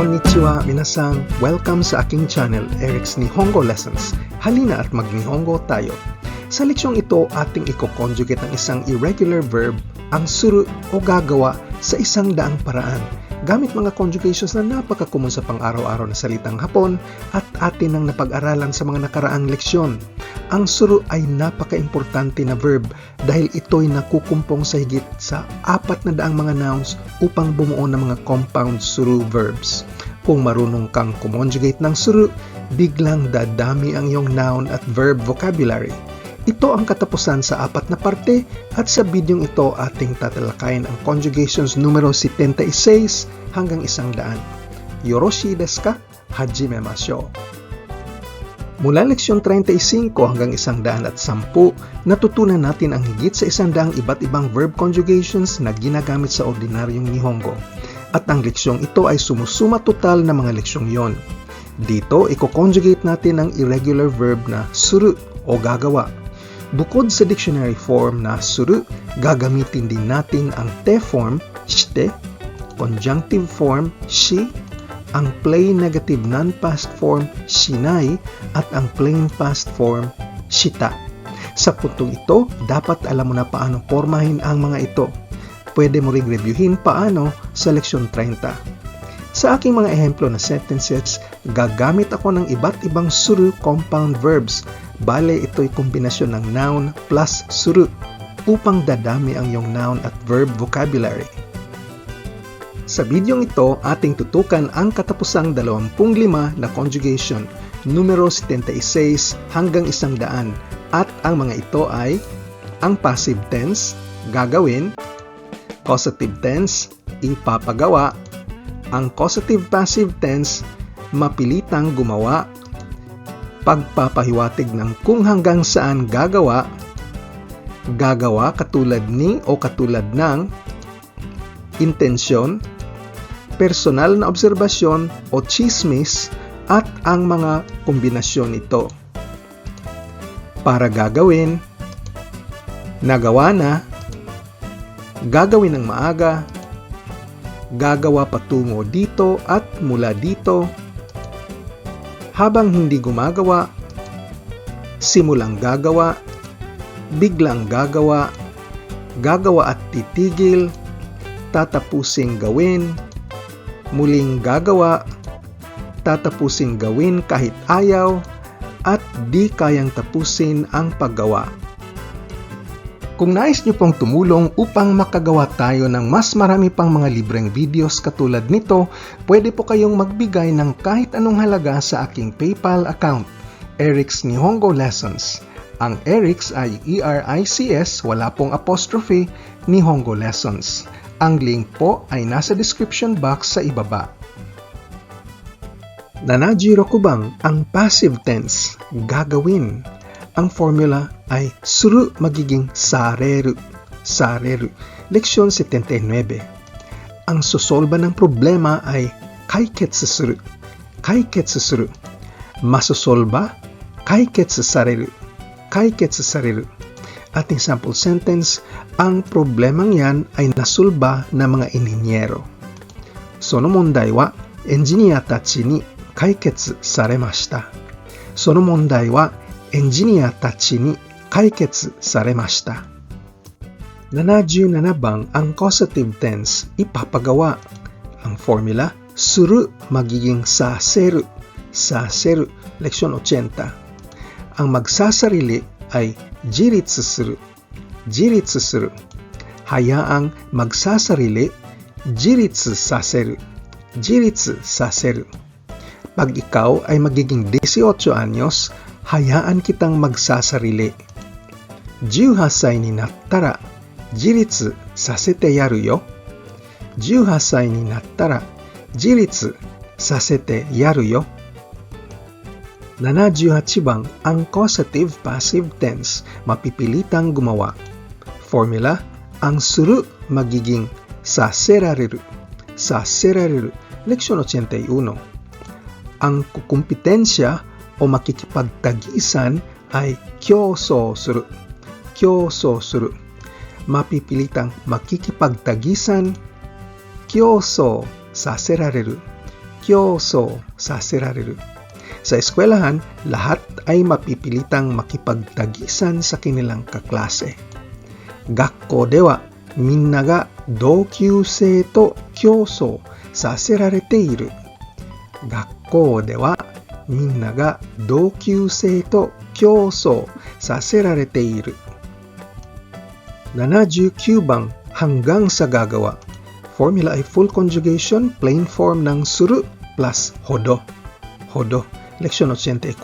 Konnichiwa, minasang. Welcome sa aking channel, Eric's Nihongo Lessons. Halina at mag-Nihongo tayo. Sa leksyong ito, ating iko-conjugate ang isang irregular verb, ang suru o gagawa sa isang daang paraan gamit mga conjugations na napakakumon sa pang-araw-araw na salitang Hapon at atin ang napag-aralan sa mga nakaraang leksyon. Ang suru ay napaka-importante na verb dahil ito'y nakukumpong sa higit sa apat na daang mga nouns upang bumuo ng mga compound suru verbs. Kung marunong kang kumonjugate ng suru, biglang dadami ang iyong noun at verb vocabulary. Ito ang katapusan sa apat na parte at sa bidyong ito ating tatalakayin ang conjugations numero 76 hanggang 100. Yoroshi desu ka? Hajime mashou. Mula leksyon 35 hanggang 110, natutunan natin ang higit sa 100 iba't ibang verb conjugations na ginagamit sa ordinaryong Nihongo. At ang leksyong ito ay sumusuma total na mga leksyong yon. Dito, iko-conjugate natin ang irregular verb na suru o gagawa Bukod sa dictionary form na suru, gagamitin din natin ang te form, shite, conjunctive form, shi, ang plain negative non-past form, shinai, at ang plain past form, shita. Sa puntong ito, dapat alam mo na paano formahin ang mga ito. Pwede mo ring reviewin paano sa leksyon 30. Sa aking mga ehemplo na sentences, gagamit ako ng iba't ibang suru compound verbs Bale, ito'y kombinasyon ng noun plus suru upang dadami ang iyong noun at verb vocabulary. Sa bidyong ito, ating tutukan ang katapusang 25 na conjugation, numero 76 hanggang 100 at ang mga ito ay ang passive tense, gagawin, causative tense, ipapagawa, ang causative passive tense, mapilitang gumawa pagpapahiwatig ng kung hanggang saan gagawa, gagawa katulad ni o katulad ng, intensyon, personal na obserbasyon o chismis at ang mga kombinasyon nito. Para gagawin, nagawa na, gagawin ng maaga, gagawa patungo dito at mula dito, habang hindi gumagawa, simulang gagawa, biglang gagawa, gagawa at titigil, tatapusing gawin, muling gagawa, tatapusing gawin kahit ayaw, at di kayang tapusin ang paggawa. Kung nais nyo pong tumulong upang makagawa tayo ng mas marami pang mga libreng videos katulad nito, pwede po kayong magbigay ng kahit anong halaga sa aking PayPal account, Eric's Nihongo Lessons. Ang Eric's ay E-R-I-C-S, wala pong apostrophe, Nihongo Lessons. Ang link po ay nasa description box sa ibaba. Nanajiro ko bang ang passive tense, gagawin, ang formula ay suru magiging sareru. Sareru. Leksyon 79. Ang susolba ng problema ay kaiketsu suru. Kaiketsu suru. Masosolba, kaiketsu sareru. Kaiketsu sareru. Ating sample sentence, ang problemang yan ay nasulba ng mga ininyero. その問題はエンジニアたちに解決されました。その問題は エンジニアたちに解決されました。77 bang ang causative tense ipapagawa? Ang formula, suru magiging saseru. Saseru, leksyon 80. Ang magsasarili ay jiritsu suru. Jiritsu suru. Hayaang magsasarili, jiritsu saseru. Jiritsu saseru. Pag ikaw ay magiging 18 anyos, hayaan kitang magsasarili. 18歳になったら自立させてやるよ。18歳になったら自立させてやるよ。78 bang ang causative passive tense mapipilitang gumawa. Formula, ang suru magiging saserareru. Saserareru. Leksyon 81. Ang kukumpetensya o makikipagtagisan ay kyoso suru. Kyoso suru. Mapipilitang makikipagtagisan, kyoso saserareru. kyoso, saserareru. Sa eskwelahan, lahat ay mapipilitang makipagtagisan sa kanilang kaklase. Gakko dewa, minna ga dokyusei to kyoso saserarete iru. Gakko dewa, minna ga dokyusei to kyoso saserarete iru. 79 bang hanggang sa gagawa. Formula ay full conjugation, plain form ng suru plus hodo. Hodo. Leksyon 84.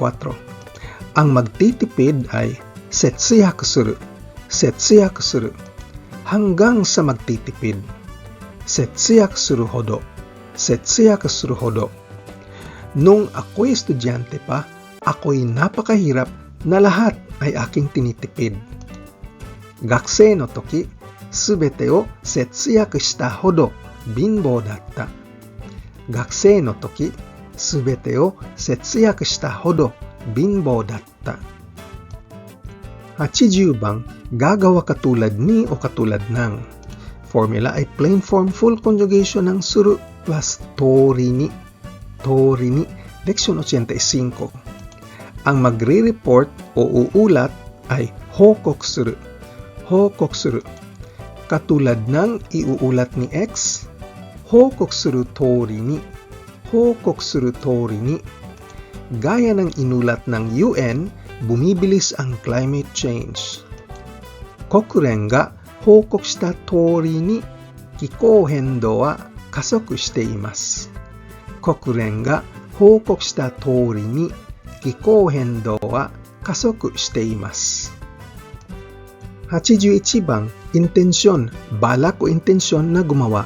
Ang magtitipid ay setsuyaku suru. Setsuyaku suru. Hanggang sa magtitipid. Setsuyaku suru hodo. Setsuyaku suru hodo. Nung ako'y estudyante pa, ako'y napakahirap na lahat ay aking tinitipid. Gakse no toki, subete o setsuyaku shita hodo binbo datta. Gakse no toki, subete o setsuyaku shita hodo binbo datta. 80 bang gagawa katulad ni o katulad ng? Formula ay plain form full conjugation ng suru plus tori ni Tori ni. Leksyon 85. Ang magre-report o uulat ay hokok suru. Hokok suru. Katulad ng iuulat ni X, hokok suru tori ni. Hokok suru tori ni. Gaya ng inulat ng UN, bumibilis ang climate change. Kokuren ga hokok shita tori ni kikou hendo wa kasoku shite imasu. Kokuren ga hokok shita tori ni kikou hendo wa kasoku shite imasu. 81 bang intensyon, balak o intensyon na gumawa.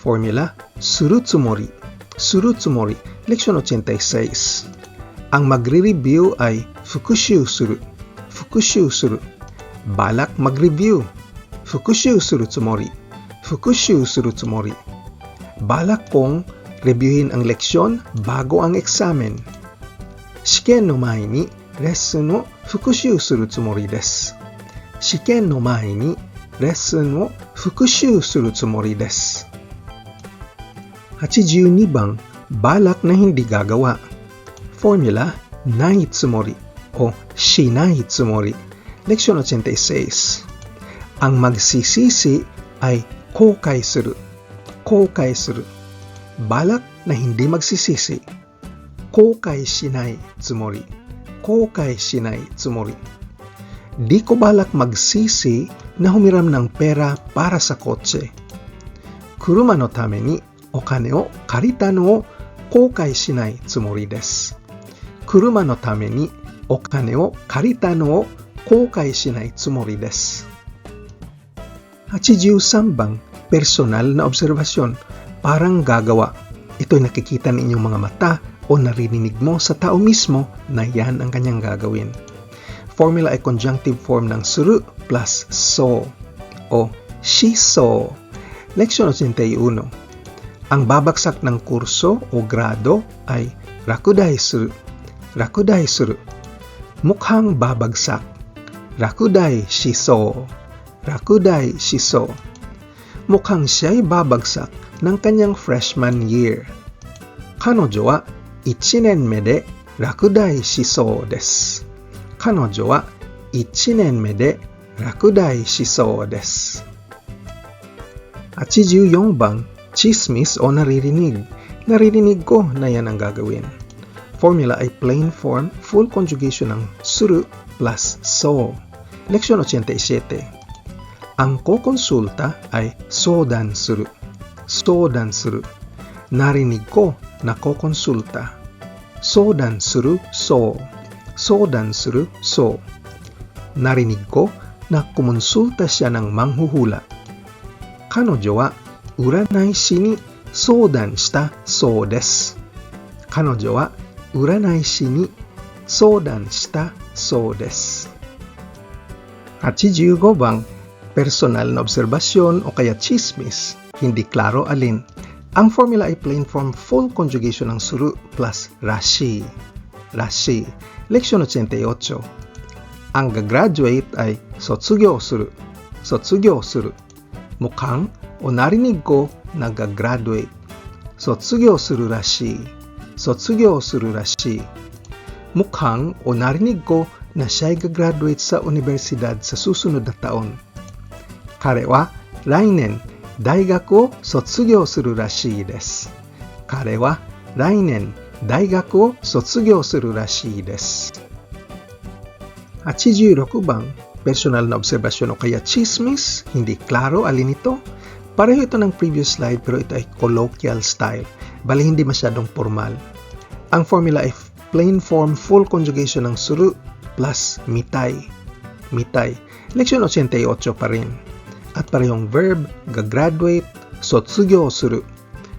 Formula, suru tsumori. Suru tsumori. Leksyon 86. Ang magre-review ay fukushu suru. Fukushu suru. Balak mag-review. Fukushu suru tsumori. Fukushu suru tsumori. Balak kong reviewin ang leksyon bago ang eksamen. Shiken no mae ni lesson no fukushu suru tsumori desu. 試験の前にレッスンを復習するつもりです。82番、balak na hindi gagawa. Formula, nai tsumori o shinai tsumori. Leksyon 86. Ang magsisisi ay kokai suru. Kokai suru. Balak na hindi magsisisi. Kokai shinai tsumori. Kokai shinai tsumori. Di ko balak magsisi na humiram ng pera para sa kotse. Kuruma no tame ni o kane o karita no o kokai shinai tsumori desu. Kuruma no tame ni o kane o karita no o kokai shinai tsumori desu. 83 bang personal na obserbasyon parang gagawa. Ito'y nakikita ng inyong mga mata o naririnig mo sa tao mismo na yan ang kanyang gagawin formula ay conjunctive form ng suru plus so o shiso. Leksyon 81. Ang babagsak ng kurso o grado ay rakudai suru. Rakudai suru. Mukhang babagsak. Rakudai shiso. Rakudai shiso. Mukhang siya'y babagsak ng kanyang freshman year. Kanojo wa 1年目で落第しそうです。彼女は1年目で落第しそうです。84 bang chismis o naririnig? Naririnig ko na yan ang gagawin. Formula ay plain form, full conjugation ng suru plus so. Leksyon 87. Ang kokonsulta ay sodan suru. Sodan suru. Narinig ko na kokonsulta. Sodan suru so. Sodan suru so. Narinig ko na kumonsulta siya ng manghuhula. Kanojo wa uranai shi ni sodan shita so desu. Kanojo wa uranai shi ni sodan shita so desu. 85 bang personal na obserbasyon o kaya chismis, hindi klaro alin. Ang formula ay plain form full conjugation ng suru plus rashi. Rashi, leksyon 88. Ang gagraduate ay sotsugyo suru. Sotsugyo suru. Mukhang o narinig ko nagagraduate. Sotsugyo suru rashi. Sotsugyo suru rashi. Mukhang o narinig ko na siya ay gagraduate sa universidad sa susunod na taon. Karewa, lainen Kare wa rainen daigaku o sotsugyou suru rashii desu. Kare wa rainen daigaku o sotsugyou suru rashii desu. 86 bang personal na obserbasyon o kaya chismis, hindi klaro alin ito. Pareho ito ng previous slide pero ito ay colloquial style, bali hindi masyadong formal. Ang formula ay plain form full conjugation ng suru plus mitay. Mitay. Leksyon 88 pa rin. At parehong verb, gagraduate, sotsugyo suru.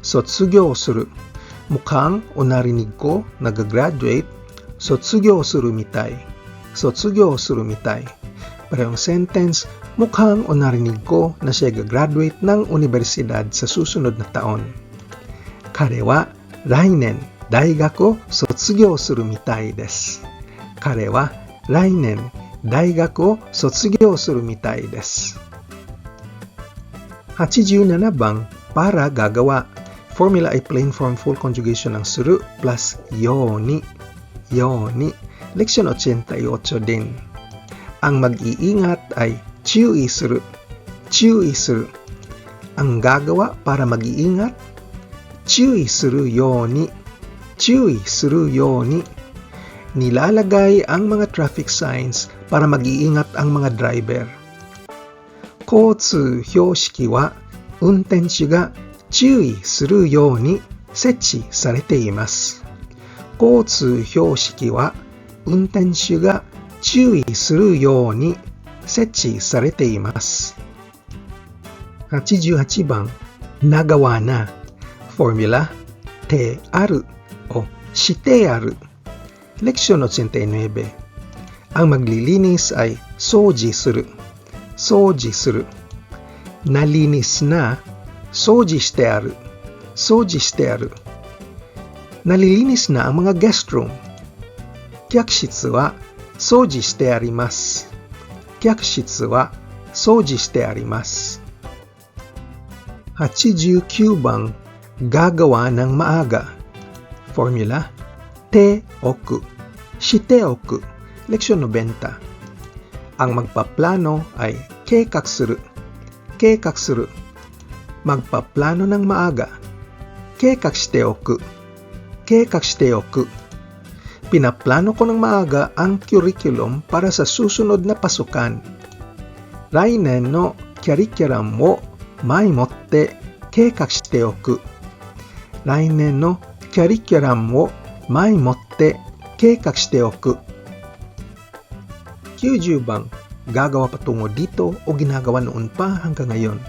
Sotsugyo suru. Mukhang o narinig ko na gagraduate, sotsugyo suru mitay. Sotsugyo suru mitay. Parehong sentence, mukhang o narinig ko na siya gagraduate ng universidad sa susunod na taon. Kare wa rainen daigaku o sotsugyou suru mitai desu. Kare wa rainen daigaku o sotsugyou suru mitai desu. 87 bang para gagawa. Formula ay plain form full conjugation ng suru plus yoni. Yoni. Leksyon 88 din. Ang mag-iingat ay chiui suru. Chiui suru. Ang gagawa para mag-iingat, chiui suru yoni. Chiui suru yoni. Nilalagay ang mga traffic signs para mag-iingat ang mga driver. 交通標識は運転手が注意するように設置されています。交通標識は運転手が注意するように設置されています。88番、長わ、フォーミュラ、てあるをしてある。レクションの前提の言えば、マグリリりスアイ掃除する。Soji suru. Nalinis na, soji shite aru. Soji shite aru. Nalilinis na ang mga guest room. Kyakshitsu wa soji shite arimasu. Kyakshitsu wa soji shite arimasu. 89 bang gagawa ng maaga. Formula, te oku, shite oku. Leksyon 90. Ang magpaplano ay keikaksuru. Keikaksuru. Magpaplano ng maaga. Keikakshite oku. Keikakshite oku. Pinaplano ko ng maaga ang curriculum para sa susunod na pasukan. Rainen no curriculum mo mai motte keikakshite oku. Rainen no curriculum mo mai motte keikakshite oku. Kyuju Bank, gagawa patungo dito o ginagawa noon pa hanggang ngayon.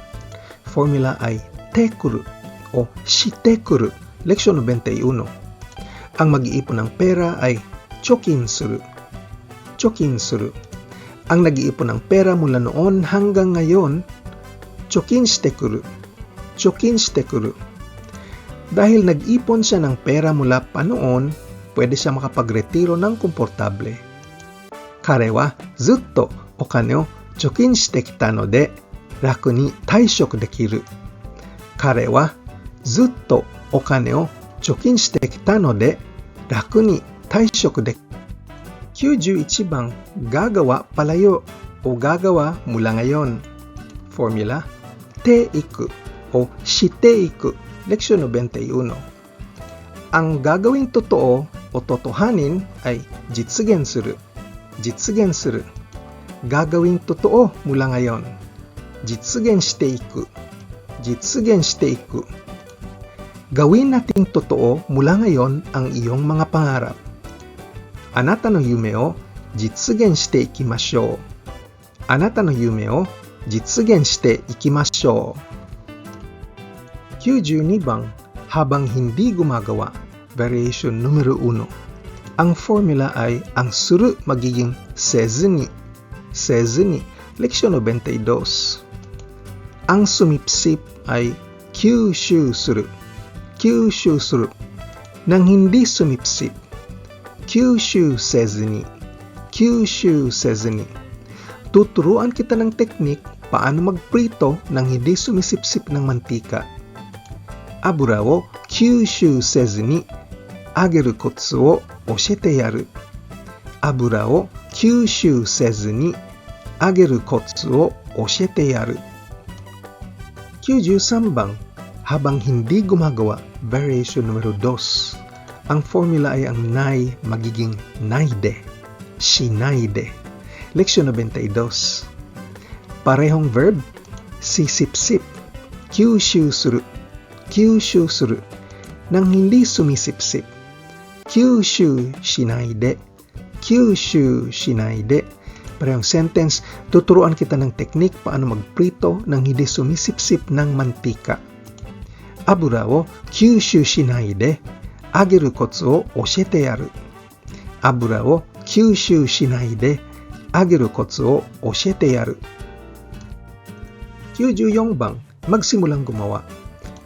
Formula ay tekuru o shitekuru, leksyon 91. Ang mag-iipon ng pera ay chokin suru. Chokin suru. Ang nag-iipon ng pera mula noon hanggang ngayon, chokin shitekuru. Chokin shitekuru. Dahil nag-ipon siya ng pera mula pa noon, pwede siya makapagretiro ng komportable Kare wa zutto o kane o chokin shite kita no de raku ni taishoku dekiru. Kare wa zutto o kane o chokin shite kita no de raku ni taishoku dekiru. 91 bang gagawa palayo o gagawa mula ngayon. Formula te iku o shite iku. Leksyon 91. Ang gagawing totoo o totohanin ay jitsugen suru. Jitsugen suru. Gagawing totoo mula ngayon. Jitsugen shite iku. Jitsugen shite iku. Gawin nating totoo mula ngayon ang iyong mga pangarap. Anata no yume o jitsugen shite ikimashou. Anata no yume o 実現していきましょう。92番, habang hindi gumagawa, variation numero 1. ang formula ay ang suru magiging sezu ni. Sezu ni, leksyon 92. Ang sumipsip ay kyushu suru. Kyushu suru. Nang hindi sumipsip, kyushu sezu ni. Kyushu sezu ni. Tuturuan kita ng teknik paano magprito nang hindi sumisipsip ng mantika. Abura wo 吸収せずに揚げるコツを教えてやる。油を吸収せずに揚げるコツを教えてやる。93 bang, habang hindi gumagawa, variation numero 2. Ang formula ay ang nai magiging naide, shinaide. Leksyon 92. Parehong verb, sisip-sip, kyushu suru, kyushu suru. Nang hindi sumisip-sip, kyushu shinaide, kyushu shinaide. Parehong sentence, tuturuan kita ng teknik paano magprito ng hindi sumisip-sip ng mantika. Abura wo kyushu shinai de ageru kotsu o oshete yaru. Abura wo kyushu shinai de ageru kotsu o oshete yaru. 94 bang, magsimulang gumawa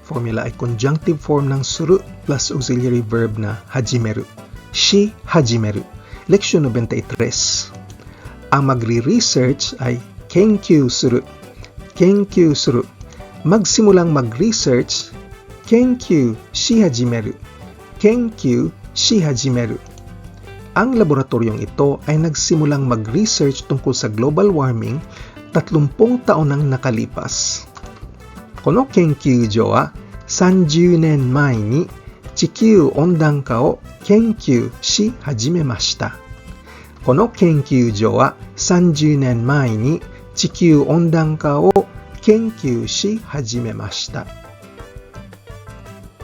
Formula ay conjunctive form ng suru plus auxiliary verb na hajimeru. Shi hajimeru. Leksyon 93. Ang magre-research ay kenkyu suru. Kenkyu suru. Magsimulang mag-research, kenkyu shi hajimeru. Kenkyu shi hajimeru. Ang laboratoryong ito ay nagsimulang mag-research tungkol sa global warming 30 taon nang nakalipas. この研究所は 30年前に地球温暖化を研究し始めました。この研究所は30年前に地球温暖化を研究し始めました。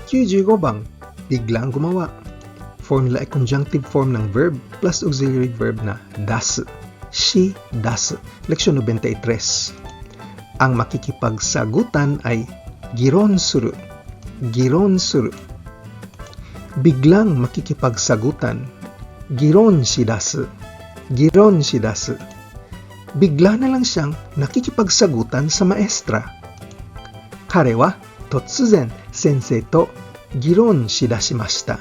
95 bang, biglang gumawa. Formula ay conjunctive form ng verb plus auxiliary verb na das. She das. Leksyon 93. Ang makikipagsagutan ay giron suru. Giron suru. Biglang makikipagsagutan. Giron si das. Giron si das. Bigla na lang siyang nakikipagsagutan sa maestra. Kare wa totsuzen sensei to giron shidashimashita.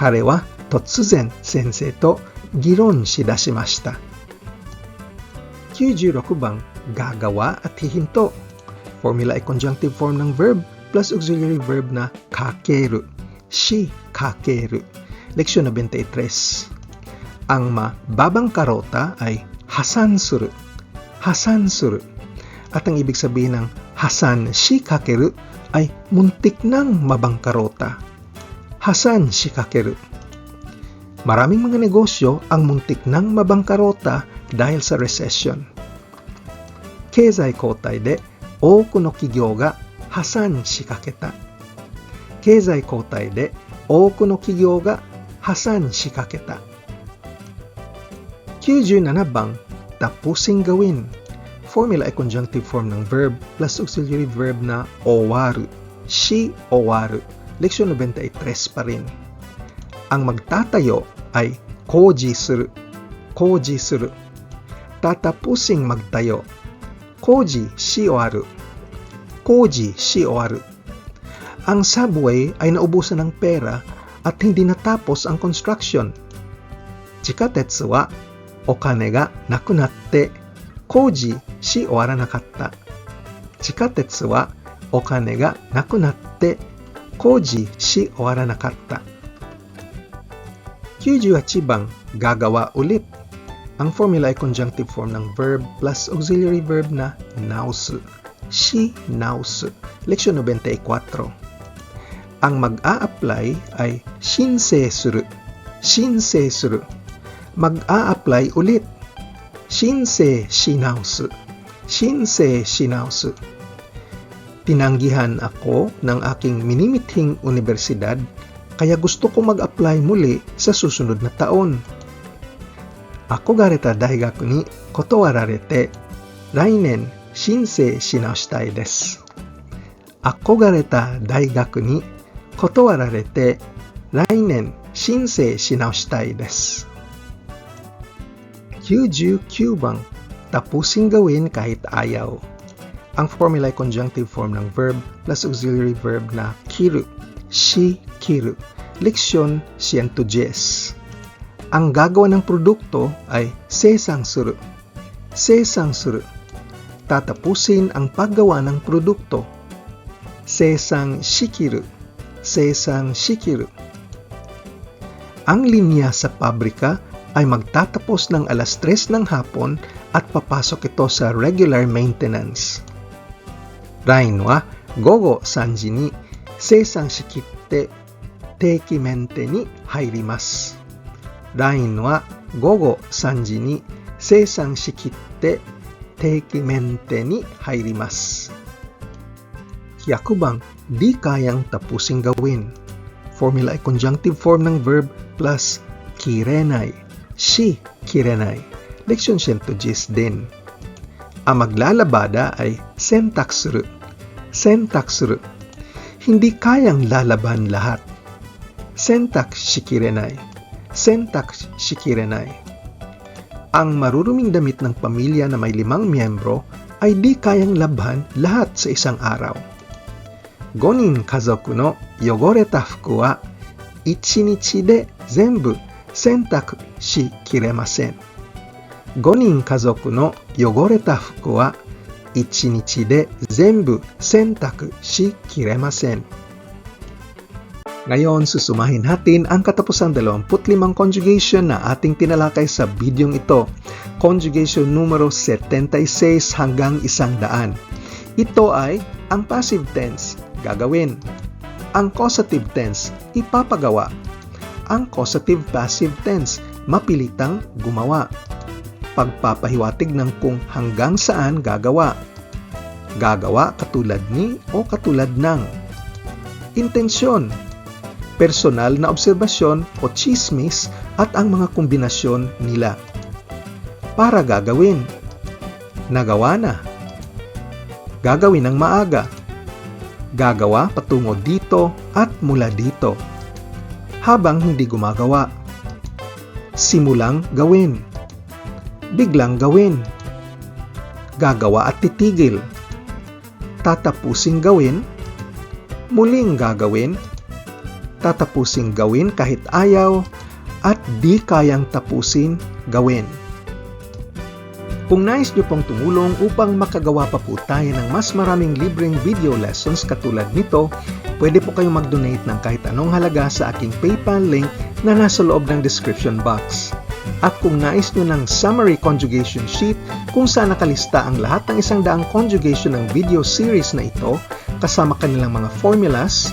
Kare wa totsuzen sensei to giron shidashimashita. 96 bang gagawa at hihinto. Formula ay conjunctive form ng verb plus auxiliary verb na kakeru. Shi kakeru. Leksyon 93. Ang mababang karota ay hasan suru. Hasan suru. At ang ibig sabihin ng hasan shi kakeru ay muntik ng mabangkarota. Hasan shi kakeru. Maraming mga negosyo ang muntik ng mabangkarota dahil sa recession. Keizai kotai de oku no kigyo ga hasan shikaketa. Keizai kotai de oku no kigyo ga hasan shikaketa. 97 bang tapusing gawin. Formula ay conjunctive form ng verb plus auxiliary verb na owaru. Shi owaru. Leksyon 93 pa rin. Ang magtatayo ay koji suru. Koji suru. Tatapusing magtayo. Koji shi owaru. Koji Shioru. Ang subway ay naubusan ng pera at hindi natapos ang construction. Chikatetsu wa okane ga nakunatte koji shioara nakatta. Chikatetsu wa okane ga nakunatte koji shioara nakatta. 98 bang gagawa ulit. Ang formula ay conjunctive form ng verb plus auxiliary verb na nausu. Shi nausu. Leksyon 94. Ang mag-a-apply ay shinsei suru. Shinsei suru mag-a-apply ulit. Shinsei shinausu. Shinsei shinausu. Tinanggihan ako ng aking minimithing universidad kaya gusto ko mag-apply muli sa susunod na taon. Ako gareta daigaku ni kotowararete lainen shinsei shinaoshitai desu. Ako gareta daigaku ni kotowararete lainen shinsei shinaoshitai desu. 99 bang tapusing gawin kahit ayaw. Ang formula ay conjunctive form ng verb plus auxiliary verb na kiru. Shi kiru. Leksyon 110. Ang gagawa ng produkto ay sesang suru. Sesang suru tatapusin ang paggawa ng produkto. Seisang shikiru. Seisang shikiru. Ang linya sa pabrika ay magtatapos ng alas 3 ng hapon at papasok ito sa regular maintenance. Rain wa gogo sanji ni seisang shikitte teiki mente ni hairimasu. Rain wa gogo sanji ni seisang shikitte 入ります。LINE は午後3時に生産しきって定期メンテに入ります。Yakubang, di kayang tapusin gawin. Formula ay conjunctive form ng verb plus kirenai. Si kirenai. Leksyon 110 din. Ang maglalabada ay sentaksuru. Sentaksuru. Hindi kayang lalaban lahat. Sentak shikirenai. Sentak shikirenai. Ang maruruming damit ng pamilya na may limang miyembro ay di kayang labhan lahat sa isang araw. Gonin kazoku no yogore tafuku wa ichinichi de zenbu sentaku shi kiremasen. Gonin kazoku no yogore tafuku wa ichinichi de zenbu sentaku shi kiremasen. Ngayon, susumahin natin ang katapusang 25 conjugation na ating tinalakay sa bidyong ito. Conjugation numero 76 hanggang 100. Ito ay ang passive tense, gagawin. Ang causative tense, ipapagawa. Ang causative passive tense, mapilitang gumawa. Pagpapahiwatig ng kung hanggang saan gagawa. Gagawa katulad ni o katulad ng. Intensyon, personal na obserbasyon o chismis at ang mga kombinasyon nila. Para gagawin. Nagawa na. Gagawin ng maaga. Gagawa patungo dito at mula dito. Habang hindi gumagawa. Simulang gawin. Biglang gawin. Gagawa at titigil. Tatapusing gawin. Muling gagawin tatapusing gawin kahit ayaw at di kayang tapusin gawin. Kung nais nyo pong tumulong upang makagawa pa po tayo ng mas maraming libreng video lessons katulad nito, pwede po kayong mag-donate ng kahit anong halaga sa aking PayPal link na nasa loob ng description box. At kung nais nyo ng summary conjugation sheet kung saan nakalista ang lahat ng isang daang conjugation ng video series na ito kasama kanilang mga formulas,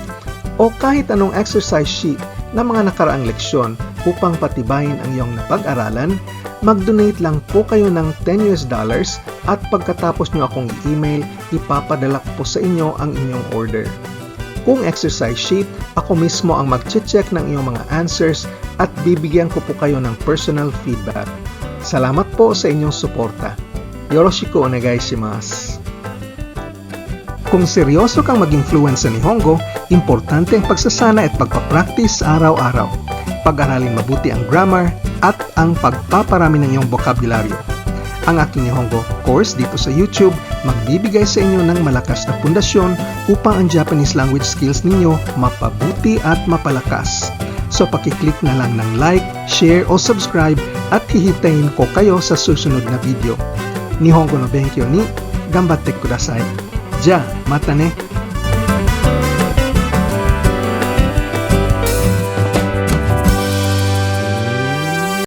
o kahit anong exercise sheet na mga nakaraang leksyon upang patibayin ang iyong napag-aralan, mag-donate lang po kayo ng 10 US dollars at pagkatapos nyo akong i-email, ipapadala ko po sa inyo ang inyong order. Kung exercise sheet, ako mismo ang mag-check ng iyong mga answers at bibigyan ko po kayo ng personal feedback. Salamat po sa inyong suporta. Yoroshiku onegai shimasu. Kung seryoso kang maging fluent sa Nihongo, importante ang pagsasana at pagpapractice araw-araw. Pag-aralin mabuti ang grammar at ang pagpaparami ng iyong bokabularyo. Ang aking Nihongo course dito sa YouTube magbibigay sa inyo ng malakas na pundasyon upang ang Japanese language skills ninyo mapabuti at mapalakas. So pakiclick na lang ng like, share o subscribe at hihintayin ko kayo sa susunod na video. Nihongo no Benkyo ni Gambatte kudasai. じゃあまたね。